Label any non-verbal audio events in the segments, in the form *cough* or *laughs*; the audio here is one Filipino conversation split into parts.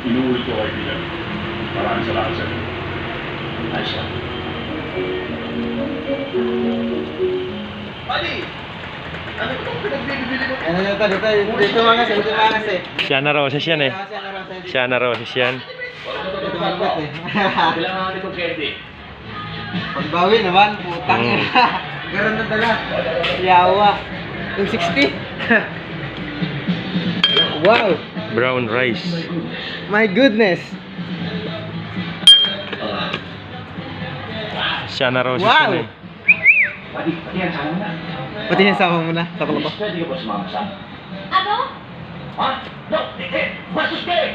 Inuwi ko kay Pilar. Maraming salamat sir. Ayos lang. Buddy! Ano ito? Pinagbibili mo? Ano na to, dito, dito mga kasi, dito mga kasi. Siya na Roses yan eh. Siya na Roses yan. Dito mga kasi. Bilang mga nito candy. Pagbawi naman, putang Mm. ina. Garon na dala. Yawa. 260. *laughs* wow. Brown rice. My goodness. Siya na Roses Wow. yan eh. Pati, pati yan sama mo na. Pati yung sama mo na. Sa ko Please, Pwede ka ba sumama sa? Ano? Ha? No, eh, bastos ka eh!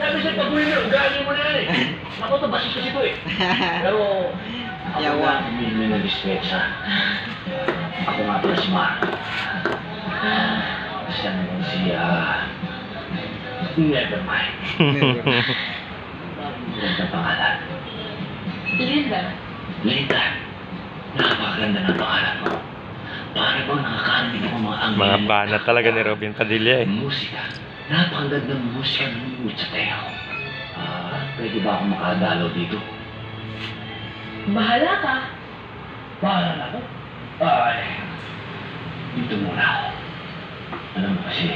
Sabi sa'yo, pag-uwi mo, ugali mo na yan eh. Ako to, bastos kasi to eh. Pero, ako Yawa. na humihingi ng dispensa. Ako nga pala si. Siya naman si, ah... Nevermind. Ganda pangalan. Linda. Linda, napakaganda ng pangalan mo. Para bang nakakarinig ako mga anghel. Mga bana talaga ni Robin Padilla eh. Musika. Napakaganda ng musika ng Uchateo. Ah, pwede ba ako makadalaw dito? Bahala ka. Bahala na ako. Ay, dito muna ako. Alam mo kasi,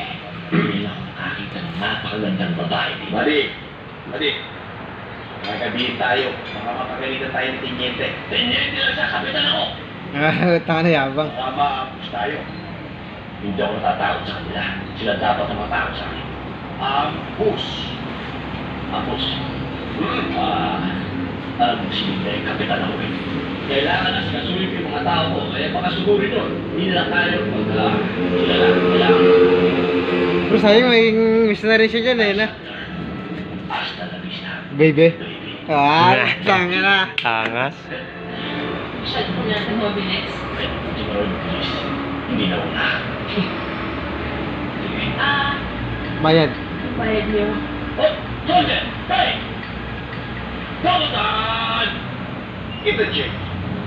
hindi lang ako nakakita ng napakagandang babae dito. Buddy! Buddy! Magkabihin tayo. Baka mapagalitan tayo ni Tinyente. Tinyente lang siya, kapitan ako! Tanga na yabang. Baka maapos tayo. Hindi ako natatakot sa kanila. Sila dapat na matakot sa akin. Ampus! Tapos, ah, alam mo si kapitan ako eh. Kailangan na sikasulip yung mga tao ko, kaya baka suguri doon. Hindi nila tayo pag sila lang, kailangan. Pero sayang, maging missionary siya dyan eh, na. Hasta la vista, Baby. baby. Ah, *laughs* tanga na. Angas. Shot mo na. Pero hindi mo bilis. Hindi na una. *laughs* Ah, Bayad. bayad niyo. Oh, Jordan! Hey! Jonathan! Get the chick!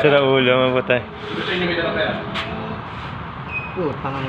Sira ulo, mabutay. Gusto niyo may dala pera? Putang ina.